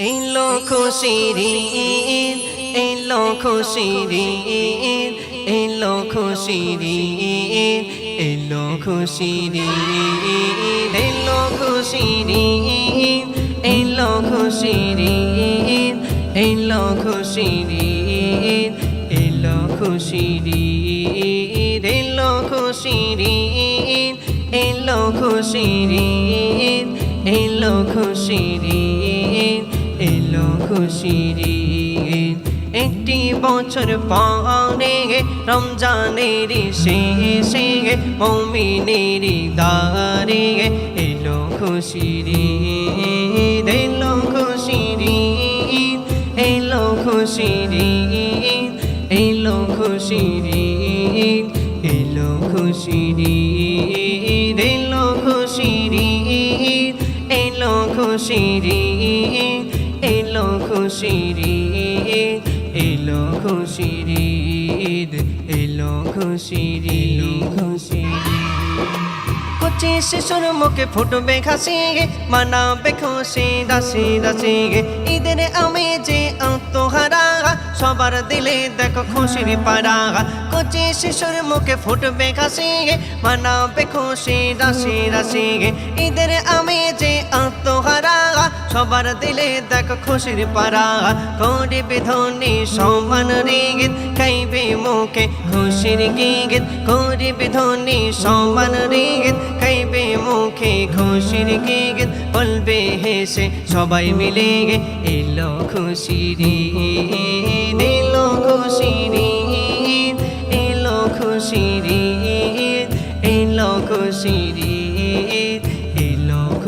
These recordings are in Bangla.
এলো খুশির ঈদ এলো খুশির ঈদ এলো খুশির ঈদ এলো খুশির ঈদ এলো খুশির ঈদ এলো খুশির ঈদ এলো খুশির ঈদ এলো খুশির ঈদ এলো খুশির ঈদ এলো খুশির ঈদ এলো খুশির ঈদ খুশির। একটি বছর পরে রমজানের শেষে মমিনের দারে এলো খুশির এলো খুশির এলো খুশির এলো খুশির এলো খুশির এলো খুশির এলো খুশির এলো খুশির ঈদ, এলো খুশির ঈদ, এলো খুশির খুশির কচি শিশুর মুখে ফুটবে খাসি মানাবে খুশি, দাসি দাসি ঈদের আমি যে আত্মহারা সবার দিলে দেখো খুশির পাড়া কচি শিশুর মুখে ফুটবে খাসি মানাবে খুশি দাসি দাসি ঈদের আমি যে আত্মহারা, সবার দিলে দেখো খুশির পাড়া করিবে ধনী সমান রিগিত, খাইবে মুখে খুশির গীত করিবে ধনী সমান রিগিত, খাইবে মুখে খুশির গীত বলবে হেসে সবাই মিলে এলো খুশির এলো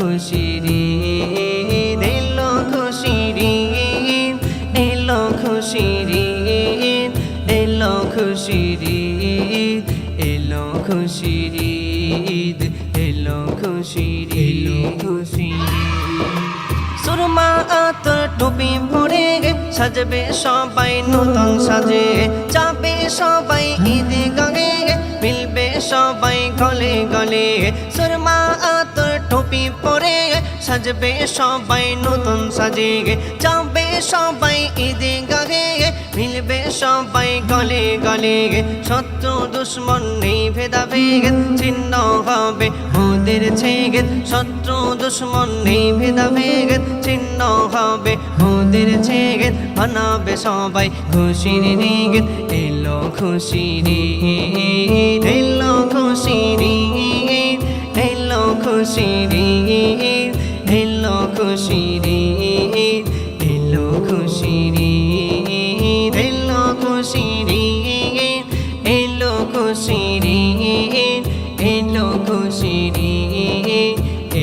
খুশির এলো খুশির এলো খুশির এলো খুশির এলো খুশির এলো খুশির এলো খুশির সুরমা আতর টুপি ভরে সাজবে সবাই, নতুন সাজে। যাবে সবাই ঈদ গাগে মিলবে সবাই গলে গলে। সুরমা টুপি পরে সাজবে সবাই, নতুন সাজে যাবে সবাই ঈদ গাগে, মিলবে সবাই গলে গলে শত্রু দুশ্মন নেই ভেদাভেদ চিহ্ন হবে ওদের ছেগে। শত্রু দুশ্মন নেই ভেদাভেদ চিহ্ন হবে ওদের ছেগে। বানাবে সবাই খুশির রিগেত এলো খুশির এলো এলো খুশিরি ঢিল খুশিরি ঢিল খুশিরি ঢিল খুশিরি ঢিল খুশিরি ঢিল খুশিরি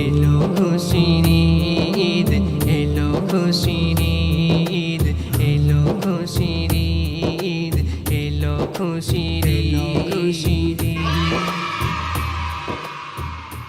এলো খুশিরি এলো খুশিরি এলো খুশিরি এলো খুশিরি খুশিরি